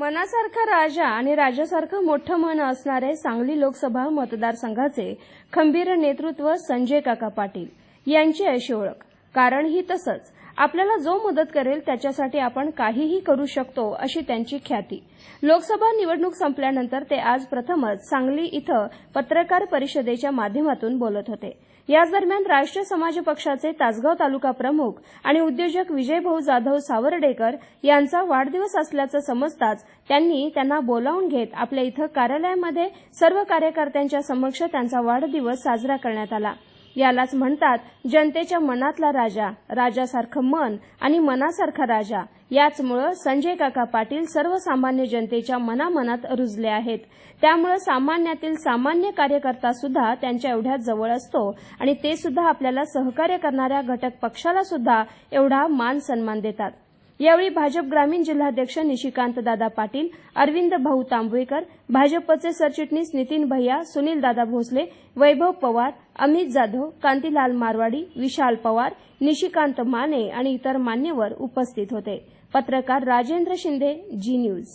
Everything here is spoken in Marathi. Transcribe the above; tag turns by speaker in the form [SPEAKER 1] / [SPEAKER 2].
[SPEAKER 1] मनासारखा राजा आणि राजासारखं मोठं मन असणारे सांगली लोकसभा मतदारसंघाचे खंबीर नेतृत्व संजय काका पाटील यांची अशी ओळख. कारणही तसंच. आपल्याला जो मदत करेल त्याच्यासाठी आपण काहीही करू शकतो अशी त्यांची ख्याती. लोकसभा निवडणूक संपल्यानंतर ते आज प्रथमच सांगली इथं पत्रकार परिषदेच्या माध्यमातून बोलत होते. याच दरम्यान राष्ट्रीय समाज पक्षाचे तासगाव तालुका प्रमुख आणि उद्योजक विजयभाऊ जाधव सावर्डेकर यांचा वाढदिवस असल्याचं समजताच त्यांनी त्यांना बोलावून घेत आपल्या इथं कार्यालयामध्ये सर्व कार्यकर्त्यांच्या समक्ष त्यांचा वाढदिवस साजरा करण्यात आला. यालाच म्हणतात जनतेच्या मनातला राजा. राजासारखं मन आणि मनासारखा राजा. याचमुळं संजय काका पाटील सर्वसामान्य जनतेच्या मनामनात रुजले आहेत. त्यामुळं सामान्यातील सामान्य कार्यकर्ता सुद्धा त्यांच्या एवढ्या जवळ असतो आणि ते सुद्धा आपल्याला सहकार्य करणाऱ्या घटक पक्षाला सुद्धा एवढा मान सन्मान देतात. यावेळी भाजप ग्रामीण जिल्हाध्यक्ष निशिकांत दादा पाटील अरविंद भाऊ तांबवेकर भाजपचे सरचिटणीस नितीन भैया सुनील दादा भोसले वैभव पवार अमित जाधव कांतीलाल मारवाडी विशाल पवार निशिकांत माने आणि इतर मान्यवर उपस्थित होते. पत्रकार राजेंद्र शिंदे जी न्यूज.